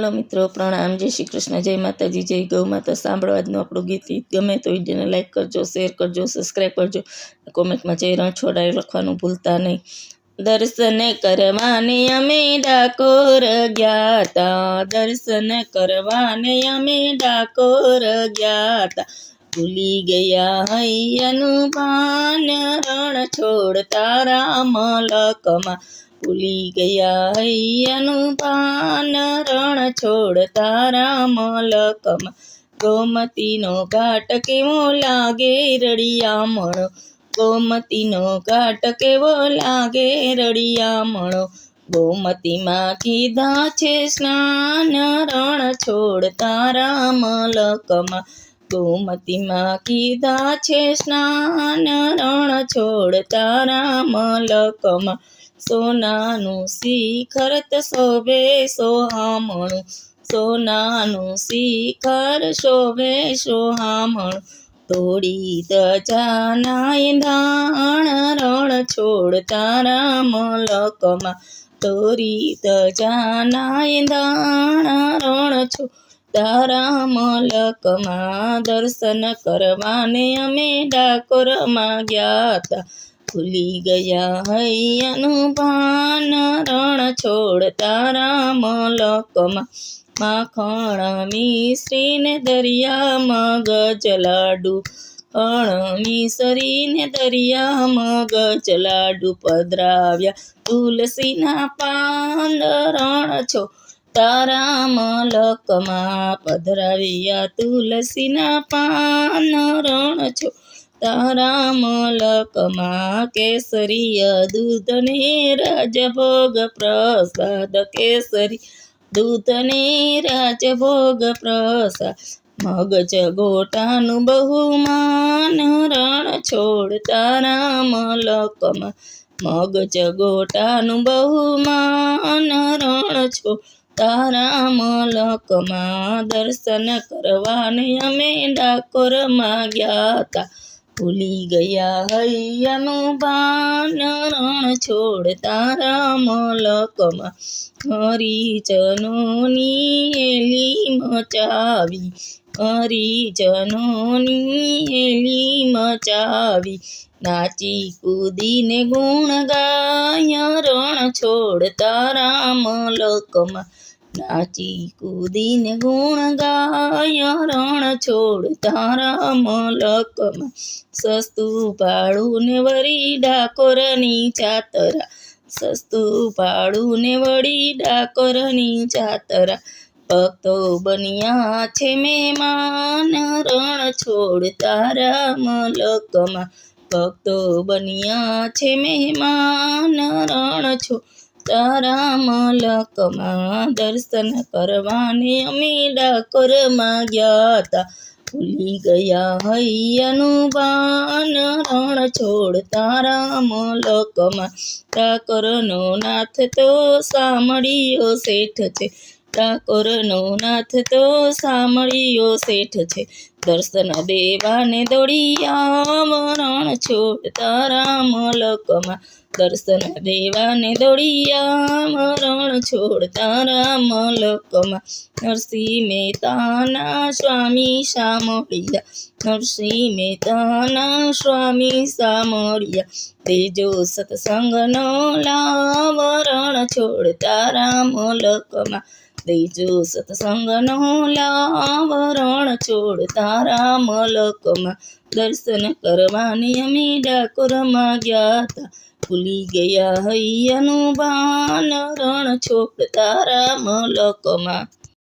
હાલો મિત્રો, પ્રણામ. જય શ્રી કૃષ્ણ. જય માતાજી, જય ગૌ માતા. સાંભળવા આજનું આપણું ગીત. ગમે તો વિડીયોને લાઇક કરજો શેર કરજો સબસ્ક્રાઈબ કરજો. કોમેન્ટમાં જય રણછોડાય લખવાનું ભૂલતા નહીં. દર્શન કરવાને અમે ડાકોર ગયા દર્શન કરવાને અમે ડાકોર ગયા તા. ભૂલી ગયા હૈયાનું પાન રણ છોડતા રામ લકમાં ભૂલી ગયા હૈયાનું પાન રણ છોડતા રામ લકમ ગોમતીનો ઘાટ કેવો લાગે રળિયામણો ગોમતીનો ઘાટ કેવો લાગે રળિયામણો ગોમતીમાં કીધા છે સ્નાન રણ છોડતા રામ લકમાં ગોમતીમાં કીધા છે સ્નાન રણ છોડતા રામ લકમાં સોનાનું શિખર શોભે સોહામણું. સોનાનું શિખર શોભે સોહામણું. તોડી ધાણ રણ છોડતા રામ લકમાં તોરી તજાનાય ધાણ રણ છોડતા રામ લકમાં દર્શન કરવાને અમે ડાકોરમાં ગયા હતા. ભૂલી ગયા હૈયાનું ભાન રણ છોડતા રામ લકમાં માખણ મિશ્રીને દરિયામાં ગજલાડુ અણ મિસરીને દરિયામાં ગજલાડુ પધરાવ્યા. તુલસીના પાંદ રણ છો તારામ લકમાં પધરાવ્યા તુલસીના પાન. રણ છો તારા મલકમાં કેસરીય દૂધને રાજભોગ પ્રસાદ. કેસરી દૂધને રાજભોગ પ્રસાદ. મગજ ગોટાનું બહુમાન. રણ છોડ તારા મલકમાં મગજ ગોટાનું બહુમાન. રણ છોડ તારા મલકમાં દર્શન કરવાને અમે ડાકોરમાં ગયા હતા ભૂલી ગયા હૈયાનું ભાન રણ છોડ તારા મલકમાં હરિજનોની એલી મચાવી, હરિજનોની એલી મચાવી. નાચી કૂદીને ગુણ ગાય, રણ છોડ તારા મલકમાં નાચી કૂદીને ગુણ ગાય, રણ છોડ તારા મલકમાં. સસ્તું પાડું ને વરી ડાકોરની ચાતરા. સસ્તું પાડું ને વળી ડાકોરની ચાતરા. ભક્તો બન્યા છે મહેમાન, રણ છોડ તારા મલકમાં. ભક્તો બન્યા છે મહેમાન, રણ છોડ તારા મલકમાં દર્શન કરવાને અમે ડાકોરમાં ગયા હતા. ભૂલી ગયા હૈયાનું બાન રણ છોડ તારા મલકમાં ડાકોરનો નાથ તો સાંભળ્યો શેઠ છે. ડાકોરનો નાથ તો સાંભળ્યો શેઠ છે. દર્શન દેવાને દોડિયા રણ છોડ તારા મલકમાં દર્શન દેવાને દોડિયા, મરણ છોડ તારા મલકમાં નરસિંહ મહેતાના સ્વામી સામળિયા નરસિંહ મહેતાના સ્વામી સામળિયા તેજો સત્સંગનો લાવરણ છોડતા છોડ તારા તેજો સત્સંગનો લાવરણ છોડતા છોડ તારા મલકમાં દર્શન કરવાની અમે ડાકોરમાં ગયા હતા. ભૂલી ગયા હૈયાનું બાન રણ છોડ તારા મલકમાં.